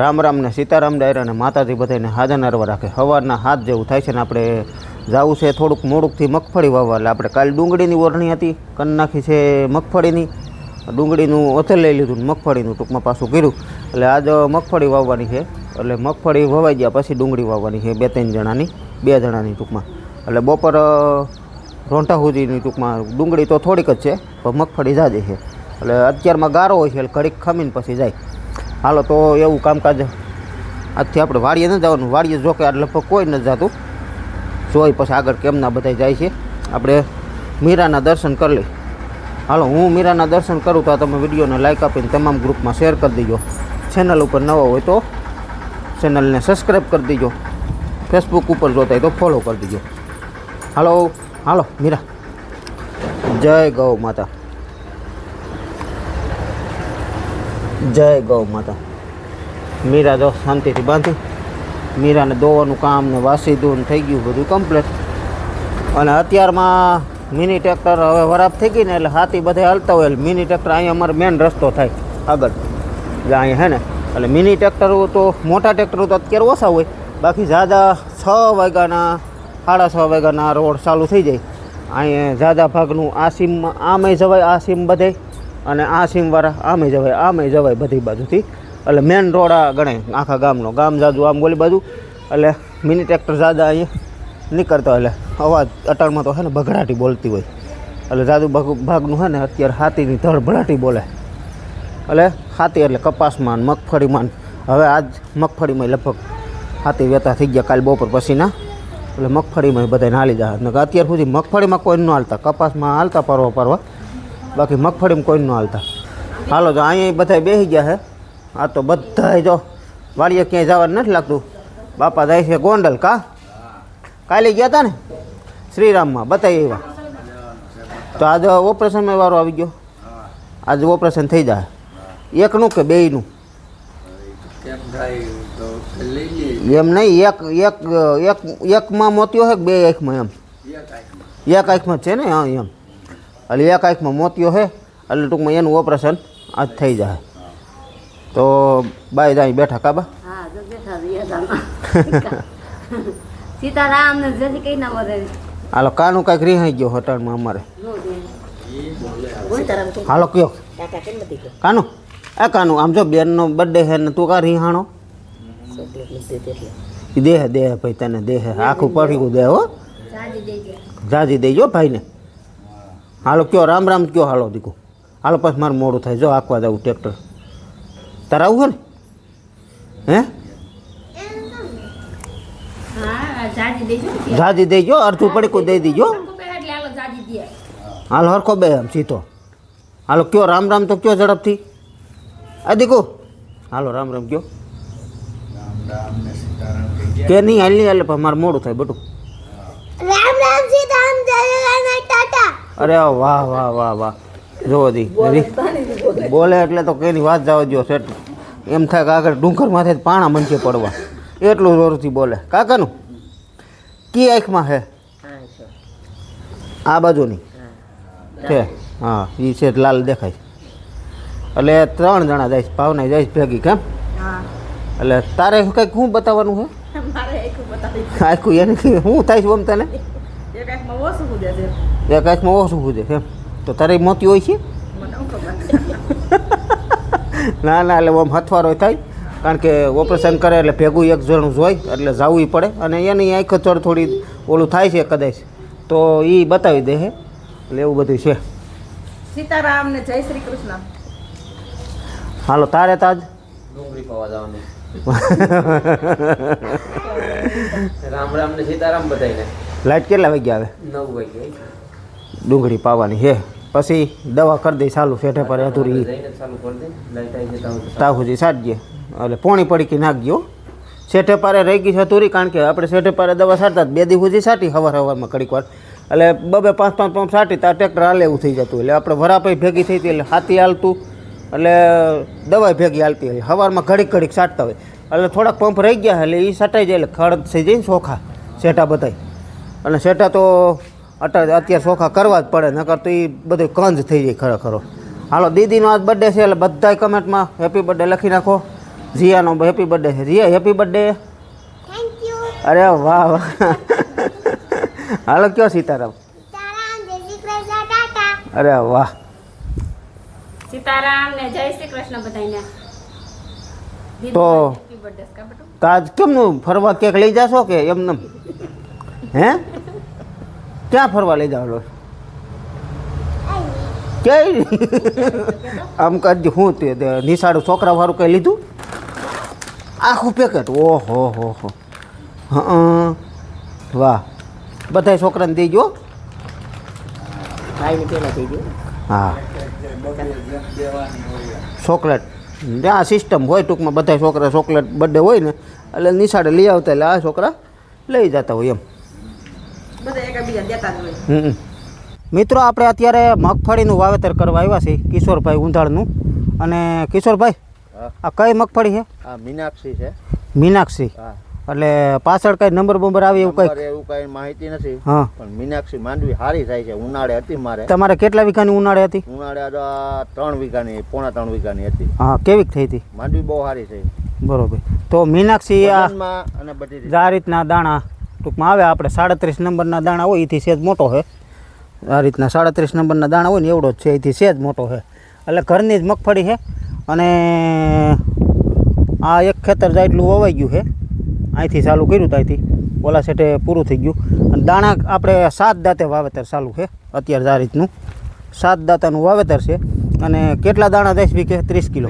રામ રામ ને સીતારામ ડાયરા અને માતાજી બધાને હાજર નરવા રાખે. સવારના હાથ જેવું થાય છે ને આપણે જવું છે થોડુંક મોડુંકથી મગફળી વાવવા. એટલે આપણે કાલ ડુંગળીની ઓરણી હતી કન નાખી છે મગફળીની. ડુંગળીનું ઓથે લઈ લીધું મગફળીનું ટૂંકમાં પાછું કર્યું. એટલે આજ મગફળી વાવવાની છે. એટલે મગફળી વવાઈ ગયા પછી ડુંગળી વાવવાની છે બે ત્રણ જણાની, બે જણાની ટૂંકમાં. એટલે બપોર રોંટા સુધીની ટૂંકમાં ડુંગળી તો થોડીક જ છે, પણ મગફળી જાજે છે. એટલે અત્યારમાં ગારો હોય છે, એટલે ઘડીક ખમીને પછી જાય. હાલો તો એવું કામકાજ આજથી આપણે વાડીએ ન જવાનું. વાડીએ જો કે લગભગ કોઈ ન જતું. જોઈ પછી આગળ કેમના બધા જાય છે. આપણે મીરાના દર્શન કરી લઈ હાલો, હું મીરાના દર્શન કરું તો તમે વિડીયોને લાઇક આપીને તમામ ગ્રુપમાં શેર કરી દેજો. ચેનલ ઉપર નવા હોય તો ચેનલને સબસ્ક્રાઈબ કરી દેજો. ફેસબુક ઉપર જોતા હોય તો ફોલો કરી દેજો. હાલો હાલો, મીરા. જય ગૌ માતા. જય ગૌ માતા. મીરા જો શાંતિથી બાંધી. મીરાને દોવાનું કામ ને વાસી દૂન થઈ ગયું બધું કમ્પ્લીટ અને અત્યારમાં મિની ટ્રેક્ટર હવે વરાપ થઈ ગઈ ને એટલે હાથી બધે હાલતા હોય એટલે મિની ટ્રેક્ટર અહીંયા અમારો મેન રસ્તો થાય, આગળ. એટલે અહીંયા હે ને, એટલે મિની ટ્રેક્ટરો તો, મોટા ટ્રેક્ટરો તો અત્યારે ઓછા હોય. બાકી જ્યાદા છ વાગ્યાના, સાડા છ વાગ્યાના રોડ ચાલુ થઈ જાય. અહીંયા જાદા ભાગનું આ સીમમાં આમે જવાય આ સીમ બધે. અને આ સીમવાળા આમે જવાય આમે જવાય બધી બાજુથી. એટલે મેન રોડ આ ગણાય, આખા ગામનો. ગામ જાજુ આમ બોલી બાજુ. એટલે મિની ટ્રેક્ટર જાદા અહીંયા નીકળતા એટલે અવાજ અટાણમાં તો છે ને બઘડાટી બોલતી હોય. એટલે જાદુ ભાગ, ભાગનું છે ને અત્યારે હાથીની ધડભડાટી બોલે. એટલે હાથી એટલે કપાસમાં મગફળીમાં હવે આજ મગફળીમાં લગભગ હાથી વેતા થઈ ગયા કાલ બપોર પછીના. એટલે મગફળીમાં બધાને હાલી જાય અત્યાર સુધી મગફળીમાં કોઈ ન હાલતા. કપાસમાં હાલતા પરવા પરવા. બાકી મગફળીમાં કોઈ ન હાલતા. હાલો તો અહીંયા બધા બેસી ગયા છે આ તો બધા જો વાડીએ ક્યાંય જવાનું નથી લાગતું. બાપા જાય છે ગોંડલ કા? કાલે ગયા હતા ને? શ્રીરામમાં બતાવી એવા. તો આજે ઓપરેશનમાં વારો આવી ગયો. આજે ઓપરેશન થઈ જાય. એકનું કે બેયનું? કેમ થાય તો લઈ લઈએ એમ નહીં, એક એક એક, એકમાં મોતિયો છે કે બે આંખમાં એમ? એક આંખમાં. એક આંખમાં જ છે ને? હા, એમ. એટલે એક આંખમાં મોતિયો છે એટલે ટૂંકમાં એનું ઓપરેશન આજ થઈ જાય. તો બાય જાય બેઠા કાબા હા જો બેઠા રહ્યા સીતારામ ને જજી કઈ ના બોલે હાલો કાનું કાંઈક રિહાઈ ગયો હોટલમાં અમારે. નો દે બોલ તારા તો હાલો કયો. ગયો? કાનું? એ કાનું? આમ જો બેનનો બર્થડે છે ને તું કા રિહાણો? ચોકલેટ નથી દેતી એટલે. ઈ દેહ દેહ ભાઈ તને દેહ. આખું પડીકું દે હો. સાજી જાજી દેજો ભાઈને. હાલો કયો રામ રામ કયો હાલો દીકુ. હાલો પછી મારું મોડું થાય. જો આખવા જવું ટ્રેક્ટર. તારે આવું છે ને? હે? જાજી દઈ દેજો અડધું પડીકું દઈ દીજો. હાલો હાલ હરખો બે આમ સીધો. હાલો કયો રામ રામ તો કયો ઝડપથી? આ દીકુ. હાલો રામ રામ કયો. કે નહીં હાલ નહીં હાલે પણ મારું મોડું થાય બટું રામ રામ સીતારામ જય ટાટા અરે વાહ વાહ વાહ વાહ જોવો દી બોલે એટલે તો કેની વાત જવા દો સેટ એમ થાય કે આગળ ડુંગરમાંથી જ પાણા મંચે પડવા. એટલું જોરથી બોલે. કાકાનું? કી આંખમાં હે? આ બાજુની? છે. હા એ છે લાલ દેખાય. એટલે ત્રણ જણા જાય ભાવના છે ભેગી કેમ? એટલે તારે કંઈક શું બતાવવાનું છે આખું એને શું થાય છે ઓમ તને? એક કાંઈકમાં ઓછું પૂજે એમ. તો તારે મોતી હોય છે? ના ના એટલે આમ હથવારો થાય. કારણ કે ઓપરેશન કરે એટલે ભેગું એક જણું જોઈ એટલે જવું પડે. અને એની આંખ થોડી થોડી ઓલું થાય છે કદાચ. તો એ બતાવી દે હે. એટલે એવું બધું છે. સીતારામ ને જય શ્રી કૃષ્ણ. હાલો તારે તાજ? ડુંગળી પવા જવાનું. રામ રામ ને સીતારામ બધાને લાઈટ કેટલા વાગ્યા આવે? નવ વાગે ડુંગળી પાવાની છે. પછી દવા કરી દઈ ચાલુ ફેઠે પર અધૂરી. તાહુજી સાટજે એટલે પોણી પડીકી નાખજો શેઠે પારે રહી ગઈ છે અધૂરી કારણ કે આપણે શેઠે પારે દવા સાટતા બે દી સુધી સાટી હવાર હવારમાં ઘડીક વાર. એટલે બબે પાંચ પાંચ પંપ સાટી ત્યાં ટ્રેક્ટર હાલે એવું થઈ જતું. એટલે આપણે વરાપાઈ ભેગી થઈ હતી એટલે હાથી હાલતું. એટલે દવાઈ ભેગી હાલતી એટલે હવારમાં ઘડીક ઘડીક સાટતા હોય. એટલે થોડાક પંપ રહી ગયા એટલે એ સાટાઈ જાય એટલે ખડ થઈ જાય ને ચોખા શેઠા બધાય. અને શેઠા તો અત્યારે અત્યારે ચોખા કરવા જ પડે નકર તો એ બધું કંજ થઈ જાય ખરેખરો. હાલો દીદીનો આજ બર્થડે છે એટલે બધાય કમેન્ટમાં હેપી બર્થડે લખી નાખો. રિયાનો હેપી બર્થડે છે. રિયા હેપી બર્થડે અરે વાહ વાહ. હાલો કયો સીતારામ? અરે વાહ. સીતારામ ને જય શ્રી કૃષ્ણ બધાને તો- હેપી બર્થડે કા બેટુ તો આજ કેમનું ફરવા ક્યાંક લઈ જાશો કે એમને હે? ક્યાં ફરવા લઈ જવાનો કે આમ કરજે હું તે નિશાળું છોકરા વાળું કંઈ લીધું? આખું પેકેટ ઓહો હો હો. હા વાહ. બધા છોકરાને દઈ ગયો હા. ચોકલેટ. ત્યાં સિસ્ટમ હોય ટૂંકમાં બધા છોકરા ચોકલેટ બર્થડે હોય ને એટલે નિશાળે લઈ આવતા એટલે આ છોકરા લઈ જતા હોય એમ બધા એકબીજા દેતા જ હોય હમ. મિત્રો આપણે અત્યારે મગફળીનું વાવેતર કરવા આવ્યા છીએ કિશોરભાઈ ઉંધાળનું અને કિશોરભાઈ આ કઈ મગફળી છે? આ મીનાક્ષી છે. મીનાક્ષી. હા. એટલે પાછળ કઈ નંબર બંબર આવે એવું કઈ? એવું કઈ માહિતી નથી હા. પણ મીનાક્ષી માંડવી સારી થાય છે ઉનાળે હતી મારે. તમારે કેટલા વીઘાની ઉનાળે હતી? ઉનાળે આ ત્રણ વીઘાની પોણા ત્રણ વીઘાની હતી. હા કેવી થઈ હતી? માંડવી બહુ સારી થઈ. બરોબર. તો મીનાક્ષી આ અને બધી આ રીતના દાણા ટૂંકમાં આવે. આપણે સાડત્રીસ નંબરના દાણા હોય એથી સેજ મોટો છે આ રીતના સાડત્રીસ નંબરના દાણા હોય ને એવડો જ છે એથી સેજ મોટો છે એટલે ઘરની જ મગફળી છે અને આ એક ખેતર જાય એટલું વવાઈ ગયું છે અહીંથી ચાલુ કર્યું હતું અહીંથી ઓલા સેટે પૂરું થઈ ગયું. અને દાણા આપણે સાત દાંતે વાવેતર ચાલુ છે અત્યારે આ રીતનું સાત દાંતાનું વાવેતર છે. અને કેટલા દાણા દસ વીઘે ત્રીસ કિલો.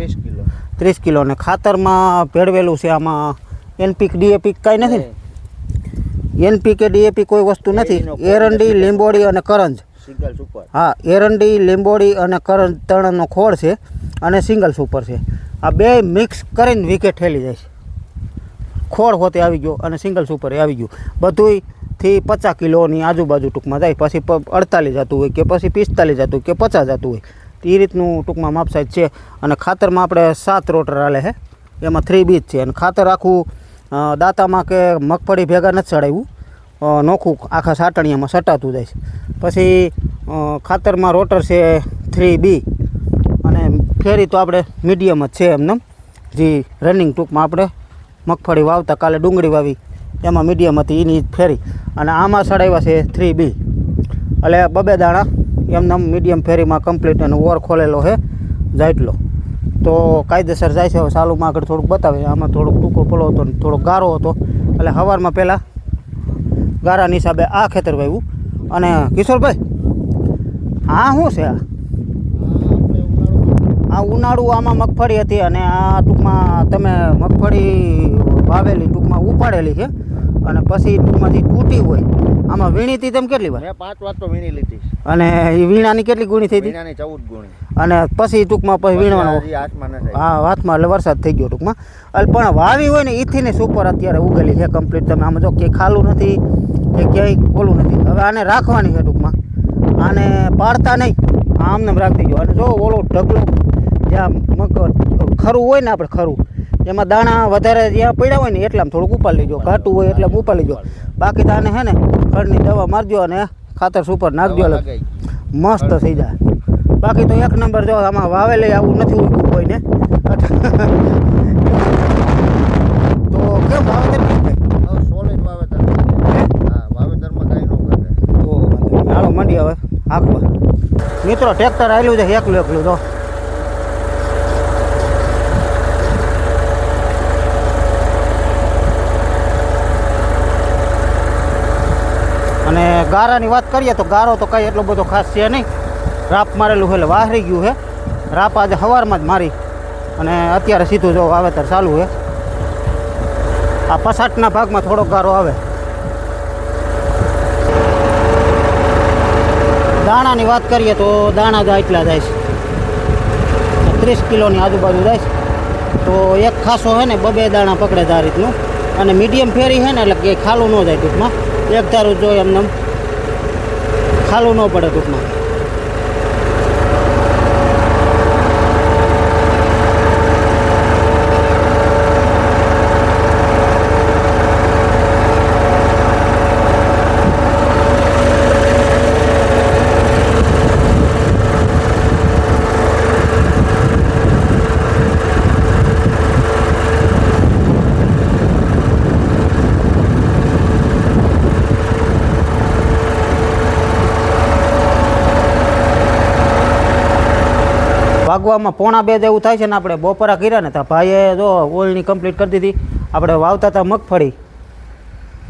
ત્રીસ કિલો. અને ખાતરમાં ભેળવેલું છે આમાં એનપીક ડીએપીક કાંઈ નથી ને? એનપીકે ડીએપી કોઈ વસ્તુ નથી. એરંડી લીંબોડી અને કરંજ. Single super. હા એરંડી લીંબોડી અને કરંજ ત્રણનો ખોળ છે અને સિંગલ સુપર છે. આ બે મિક્સ કરીને વિકેટ ઠેલી જાય છે. ખોળ હોતે આવી ગયો અને સિંગલ સુપર એ આવી ગયું. બધુંયથી પચાસ કિલોની આજુબાજુ ટૂંકમાં જાય. પછી અડતાલીસ જતું હોય કે પછી પિસ્તાલીસ જતું હોય કે પચાસ જતું હોય. તો એ રીતનું ટૂંકમાં માપ સાઈઝ છે. અને ખાતરમાં આપણે સાત રોટર હાલે છે એમાં થ્રી બીજ છે. અને ખાતર આખું દાંતામાં કે મગફળી ભેગા નથી ચડાવ્યું. નોખું આખા સાટણીયામાં સટાતું જાય છે. પછી ખાતરમાં રોટર છે થ્રી બી. અને ફેરી તો આપણે મીડિયમ જ છે એમને જે રનિંગ ટૂંકમાં આપણે મગફળી વાવતા કાલે ડુંગળી વાવી, એમાં મીડિયમ હતી, એની ફેરી. અને આમાં સડાવ્યા છે થ્રી બી. એટલે બબે દાણા એમને મીડિયમ ફેરીમાં કમ્પ્લીટ અને ઓર ખોલેલો છે જાઈટલો તો કાયદેસર જાય છે. હવે સાલુમાં આગળ થોડુંક બતાવે. આમાં થોડોક ટૂંકો પલો હતો ને થોડોક ગારો હતો. એટલે સવારમાં પહેલાં ગારાની હિસાબે આ ખેતર વાવ્યું. અને કિશોરભાઈ આ શું છે? આ આ ઉનાળુ આમાં મગફળી હતી અને આ ટૂંકમાં તમે મગફળી વાવેલી ટૂંકમાં ઉપાડેલી છે. અને પછી ટૂંકમાંથી તૂટી હોય. આમાં વીણી હતી તેમ કેટલી વાર? પાંચ વાર તો વીણી લીધી. અને એ વીણાની કેટલી ગુણી થઈ હતી? વીણાની ચૌદ ગુણી. અને પછી ટૂંકમાં પછી વીણવાનો. હા હાથમાં એટલે વરસાદ થઈ ગયો ટૂંકમાં. એટલે પણ વાવી હોય ને ઈથી ને સુપર અત્યારે ઉગેલી છે કમ્પ્લીટ તમે આમાં જો કે ખાલું નથી કે ક્યાંય ઓલું નથી. હવે આને રાખવાની છે ટૂંકમાં. આને પાડતા નહીં. આમને રાખી ગયો અને જો ઓલો ઢગલો જ્યાં મગર ખરું હોય ને આપણે ખરું એમાં દાણા વધારે જ્યાં પડ્યા હોય ને એટલામાં થોડુંક ઉપાડી લેજો. ઘાટું હોય એટલે ઉપાડી લેજો. બાકી તો આને છે ને ખડની દવા મારજો અને ખાતર સુપર નાખજો. એટલે મસ્ત થઈ જાય. બાકી તો એક નંબર જો આમાં વાવેલે આવું નથી ઉગવું કોઈને. તો કેમ વાવેતર થાય? વાવેતર. વાવેતરમાં કાંઈ ન કરે તો હાલો મંડી હવે. હાંકવા. મિત્રો ટ્રેક્ટર આવેલું છે એકલું એકલું તો અને ગારાની વાત કરીએ તો ગારો તો કાંઈ એટલો બધો ખાસ છે નહીં. રાપ મારેલું છે એટલે વાહરી ગયું છે. રાપ આજે સવારમાં જ મારી અને અત્યારે સીધું જો વાવેતર ચાલુ છે. આ પસાટના ભાગમાં થોડોક ગારો આવે. દાણાની વાત કરીએ તો દાણા જ એટલા જાય છે. ત્રીસ કિલોની આજુબાજુ જાય છે. તો એક ખાસો છે ને બબે દાણા પકડે છે રીતનું. અને મીડિયમ ફેરી છે ને એટલે કે ખાલું ન જાય ટૂંકમાં. એક ધારું જોઈએ એમને ખાલું ન પડે ટૂંકમાં. વાગવામાં પોણા બે જેવું થાય છે ને આપણે બપોરા કર્યા ને તો ભાઈએ જો ઓળણી કમ્પ્લીટ કરી દીધી. આપણે વાવતા હતા મગફળી.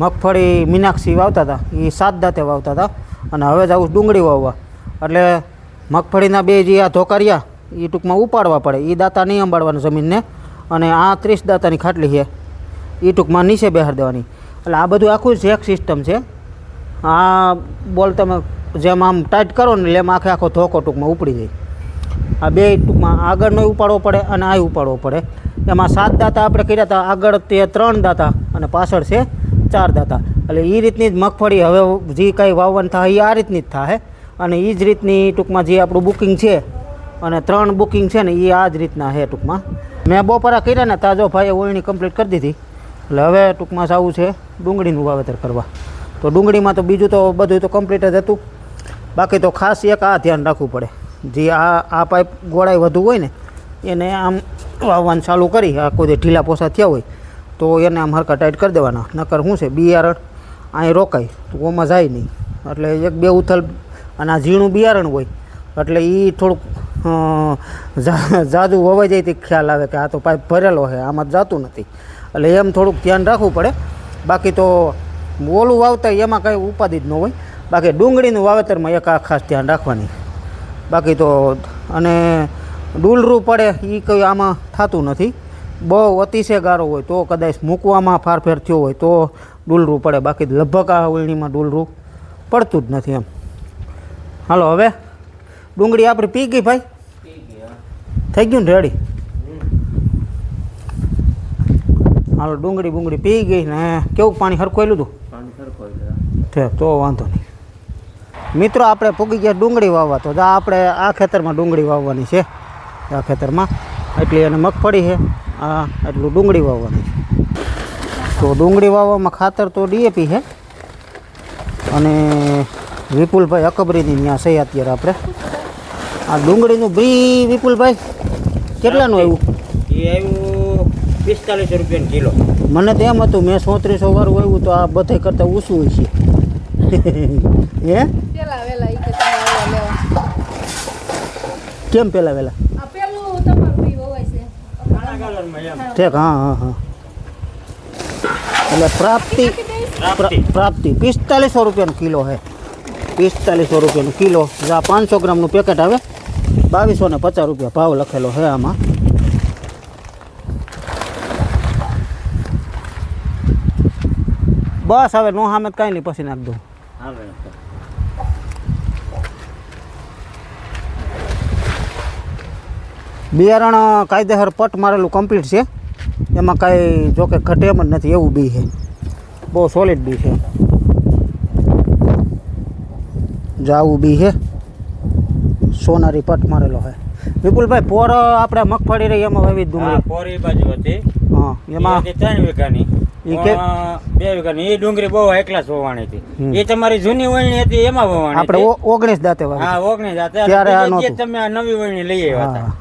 મગફળી મીનાક્ષી વાવતા હતા. એ સાત દાંતે વાવતા હતા. અને હવે જવું ડુંગળી વાવવા. એટલે મગફળીના બે જે આ ધોકારિયા એ ટૂંકમાં ઉપાડવા પડે. એ દાંતા નહીં અંબાડવાના જમીનને. અને આ ત્રીસ દાંતાની ખાટલી છે. એ ટૂંકમાં નીચે બેહાર દેવાની. એટલે આ બધું આખું જેક સિસ્ટમ છે. આ બોલ તમે જેમ આમ ટાઈટ કરો ને એમ આખે આખો ધોકો ટૂંકમાં ઉપડી જાય. આ બે ટૂંકમાં આગળનો ઉપાડવો પડે અને આ ઉપાડવો પડે. એમાં સાત દાતા આપણે કર્યા હતા આગળ તે ત્રણ દાતા અને પાછળ છે ચાર દાંતા. એટલે એ રીતની જ મગફળી હવે જે કાંઈ વાવવાનું થાય એ આ રીતની જ થાય અને એ જ રીતની ટૂંકમાં જે આપણું બુકિંગ છે અને ત્રણ બુકિંગ છે ને એ આ જ રીતના છે ટૂંકમાં. મેં બપોરા કર્યા ને તાજો ભાઈએ ઓળણી કમ્પ્લીટ કરી દીધી. એટલે હવે ટૂંકમાં જવું છે ડુંગળીનું વાવેતર કરવા. તો ડુંગળીમાં તો બીજું તો બધું તો કમ્પ્લીટ જ હતું. બાકી તો ખાસ એક આ ધ્યાન રાખવું પડે. જે આ આ પાઇપ ગોળાઈ વધુ હોય ને, એને આમ વાવવાનું ચાલુ કરી, આ કોઈ ઢીલા પોસા થયા હોય, તો એને આમ હરકા ટાઈટ કરી દેવાના. નકર શું છે, બિયારણ અહીં રોકાય, તો ઓમાં જાય નહીં. એટલે એક બે ઉથલ અને આ ઝીણું બિયારણ હોય, એટલે એ થોડુંક જાદુ વવાઈ જાય તે ખ્યાલ આવે કે આ તો પાઇપ ભરેલો છે, આમાં જાતું નથી. એટલે એમ થોડુંક ધ્યાન રાખવું પડે. બાકી તો ઓલું વાવતા એમાં કાંઈ ઉપાધિ જ ન હોય. બાકી ડુંગળીનું વાવેતરમાં એક આ ખાસ ધ્યાન રાખવાની. બાકી તો અને ડૂલરું પડે એ કંઈ આમાં થતું નથી. બહુ અતિશય ગારો હોય તો કદાચ મૂકવામાં ફારફેર થયો હોય તો ડૂલરું પડે. બાકી લગભગ આ વળણીમાં ડૂલરું પડતું જ નથી એમ. હાલો હવે ડુંગળી આપણી પી ગઈ ભાઈ? થઈ ગયું ને રેડી? હાલો ડુંગળી બુંગળી પી ગઈ ને કેવું પાણી હરખોયેલું હતું પાણી ઠીક તો વાંધો નહીં. મિત્રો આપણે પૂગી ગયા ડુંગળી વાવવા. તો જા આપણે આ ખેતરમાં ડુંગળી વાવવાની છે. આ ખેતરમાં. એટલી અને મગફળી છે. આ એટલું ડુંગળી વાવવાની છે. તો ડુંગળી વાવવામાં ખાતર તો ડીએપી છે. અને વિપુલભાઈ અકબરીની ત્યાં છે અત્યારે આપણે. આ ડુંગળીનું બી વિપુલભાઈ કેટલાનું આવ્યું એ આવ્યું? પિસ્તાલીસો રૂપિયા કિલો. મને તો એમ હતું મેં સોત્રીસો વાળું આવ્યું તો આ બધે કરતાં ઓછું હોય છે. હે પેલા વેલા ઈ કે તમે આવો લેવા કેમ પહેલાં વહેલા આ પેલું તમારું બી વવાય છે ઠીક હા હા હા એટલે પ્રાપ્તિ પ્રા- પ્રાપ્તિ પિસ્તાલીસો રૂપિયાનો કિલો છે પિસ્તાલીસો રૂપિયાનો કિલો જે આ પાંચસો ગ્રામનું પેકેટ આવે બાવીસો ને પચાસ રૂપિયા ભાવ લખેલો છે આમાં બસ હવે નો સામે કાંઈ નહીં પછી નાખ દઉં બિયારણ કાયદેસર પટ મારેલું કમ્પ્લીટ છે. એમાં કાંઈ જોકે ઘટે એમ જ નથી એવું બી છે. બહુ સોલિડ બી છે. જાવું બી છે. સોનારી પટ મારેલો છે. વિપુલભાઈ પોર આપણે મગફળી રહી એમાં વાવી હા પોર પોરી બાજુ હતી. હા એમાં ત્રણ વીઘાની. બે એ ડુંગળી બહુ હાઈ ક્લાસ હોવાની હતી એ તમારી જૂની વળણી હતી એમાં આપણે ઓગણીસ દાંતે વાવી હા ઓગણીસ હતા ત્યારે આ નહોતું. તમે આ નવી વળણી લઈ આવ્યા હતા.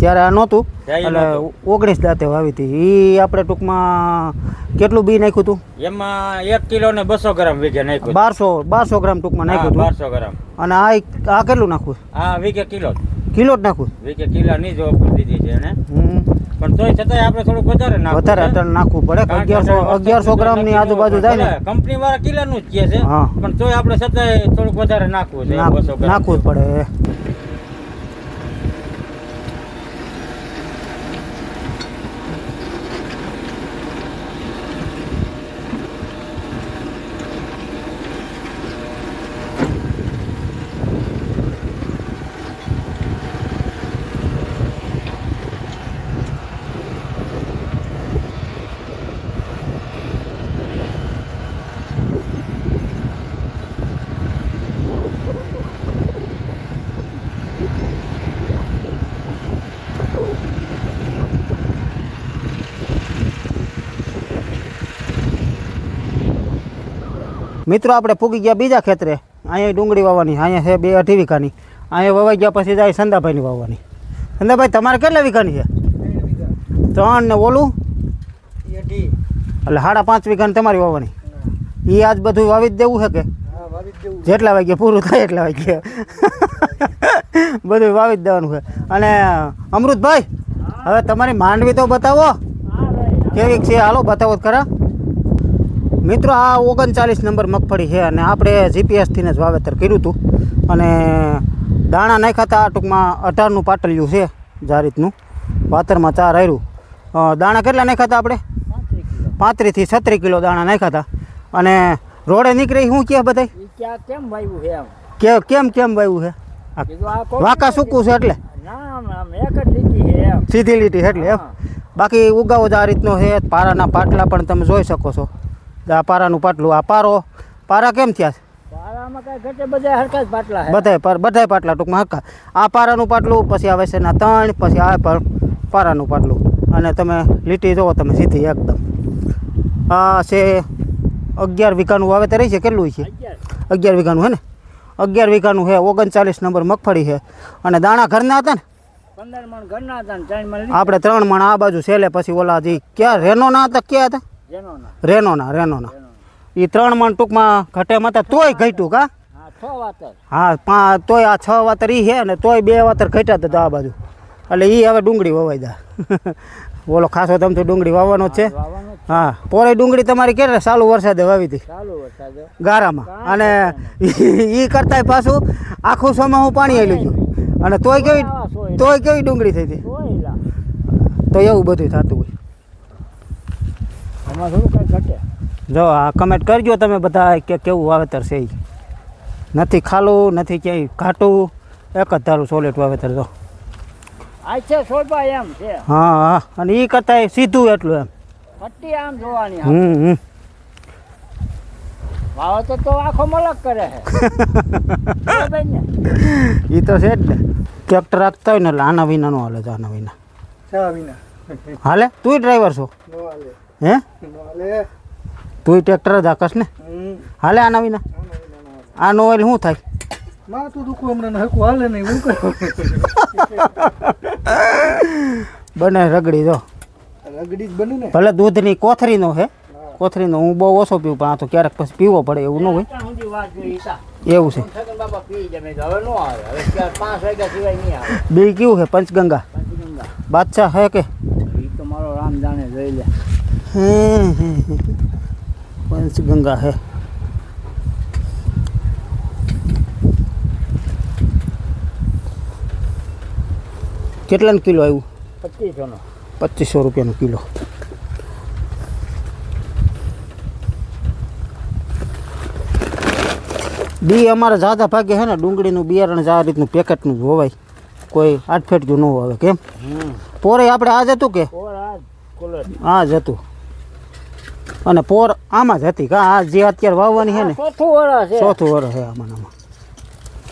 ત્યારે આ નહોતું એટલે ઓગણીસ દાંતે વાવી હતી. એ આપણે ટૂંકમાં કેટલું બી નાખ્યું હતું? એમાં એક કિલો ને બસો ગ્રામ વીઘે નાખ્યું બારસો બારસો ગ્રામ ટૂંકમાં નાખ્યું હતું. બારસો ગ્રામ. અને આ આ કેટલું નાખવું હા વીઘે કિલો કિલો જ નાખવું વીઘે કિલો ની જવાબ ઓફર દીધી છે એને. પણ તોય છતાંય આપણે થોડુંક વધારે નાખવું વધારે. અટલ નાખવું પડે અગિયારસો અગિયારસો ગ્રામની આજુબાજુ જાય ને. કંપની વાળા કિલોનું જ કહે છે પણ તોય આપણે છતાંય થોડુંક વધારે નાખવું છે નાખવું જ પડે. મિત્રો, આપણે પૂગી ગયા બીજા ખેતરે. અહીંયા ડુંગળી વાવવાની, અહીંયા છે બે અઢી વીઘાની. અહીંયા વવાઈ ગયા પછી જાય સંદાભાઈની વાવવાની. સંદાભાઈ, તમારે કેટલા વીઘાની છે? ત્રણ ને ઓલું? એટલે સાડા પાંચ વીઘાની તમારી વાવવાની. એ આજ બધું વાવી જ દેવું છે કે? જેટલા વાગ્યે પૂરું થાય એટલા વાગ્યે. બધું વાવી જ દેવાનું છે. અને અમૃતભાઈ, હવે તમારી માંડવી તો બતાવો. કેવી છે? હાલો, બતાવો ખરા. મિત્રો આ ઓગણચાલીસ નંબર મગફળી છે અને આપણે જીપીએસથી જ વાવેતર કર્યું હતું. અને દાણા નાખ્યા હતા આ ટૂંકમાં અઢારનું પાટલિયું છે જા રીતનું. વાતરમાં ચાર આવ્યું દાણા કેટલા નાખ્યા હતા આપણે? પાંત્રીસથી છત્રીસ કિલો દાણા નાખ્યા હતા. અને રોડે નીકળી શું કહે બધા કેમ વાવ્યું છે કે કેમ કેમ વાવ્યું છે? વાંકા સૂકું છે એટલે. સીધી લીટી એટલે એમ. બાકી ઉગાવો જ આ રીતનો છે પારાના પાટલા પણ તમે જોઈ શકો છો. આ પારાનું પાટલું. આ પારો પારા કેમ થયા? છે બધાય પર બધાય પાટલા ટૂંકમાં હક્કા આ પારાનું પાટલું પછી આવે છે ના ત્રણ પછી આ પણ પારાનું પાટલું. અને તમે લીટી જોવો તમે સીધી એકદમ. આ છે અગિયાર વીઘાનું વાવેતર છે કેટલું છે અગિયાર. વીઘાનું હે ને? અગિયાર વીઘાનું છે ઓગણચાલીસ નંબર મગફળી છે અને દાણા ઘરના હતા ને? પંદર મણ ઘરના હતા ને ત્રણ મણ આપણે ત્રણ મણ આ બાજુ છેલ્લે પછી ઓલા જે ક્યાં રેનોના હતા ક્યાં હતા? ના રેનોના. રેનોના એ ત્રણ મણ ટૂંકમાં ઘટે હતા તોય ઘટ્યું કા? હા હા પા તોય આ છ વાતર ઈ છે અને તોય બે વાતર ઘટ્યા હતા આ બાજુ. એટલે એ હવે ડુંગળી વવાઈ જાય બોલો ખાસો તમ તો ડુંગળી વાવવાનો છે. હા પોરે ડુંગળી તમારી કેટલે ચાલુ વરસાદે વાવી હતી. ગારામાં. અને એ કરતાંય પાછું આખું સમા હું પાણી આવી લીધું અને તોય કેવી તોય કેવી ડુંગળી થઈ હતી? તો એવું બધું થતું હોય. આમાં થોડું કાંઈ ઘટે. જો આ કમેન્ટ કરજો તમે બધા કે કેવું વાવેતર છે નથી ખાલું નથી ક્યાંય ઘાટું એક જ ધારું સોલેટ વાવેતર જો. આ છે સોલપા એમ છે. હા હા. અને એ કરતાંય સીધું એટલું એમ. પટ્ટી આમ જોવાની હમ હમ. વાવેતર તો આખો મલક કરે છે. એ તો છે જ ને. ટ્રેક્ટર રાખતા હોય ને એટલે આના વિના નો હાલે આના વિના. હાલે? તુંય ડ્રાઈવર છો? હે? તુંય ટ્રેક્ટર જ હાકસ ને? હાલે આના વિના આનો એટલે શું થાય? માથું દુખું હમણાં હરકું હાલે નહીં હું કરું? બને રગડી જો. રગડી જ બને ને. ભલે દૂધની કોથરીનો હે કોથરીનો હું બહુ ઓછો પીવું પણ આ તો ક્યારેક પછી પીવો પડે એવું ન હોય. તા. એવું છે. તો નો બી કેવું છે? પંચગંગા? પંચગંગા. બાદશાહ હે કે? તમારો મારો રામ જાણે જોઈ લે. હે હે હે. કેટલા હે કિલો આવ્યું પચીસો નો પચીસો રૂપિયાનો કિલો બી અમારે જાદા ભાગે છે ને ડુંગળીનું બિયારણ જ આ રીતનું પેકેટનું જ હોવાય કોઈ આઠફેટનું ન હોય કેમ પોરે આપણે આ જ હતું કે આ જ હતું અને પોર આમાં જ હતી કા આ જે અત્યારે વાવવાની છે ને ચોથું વરસ છે. ચોથું વરસ છે આમાં આમાં.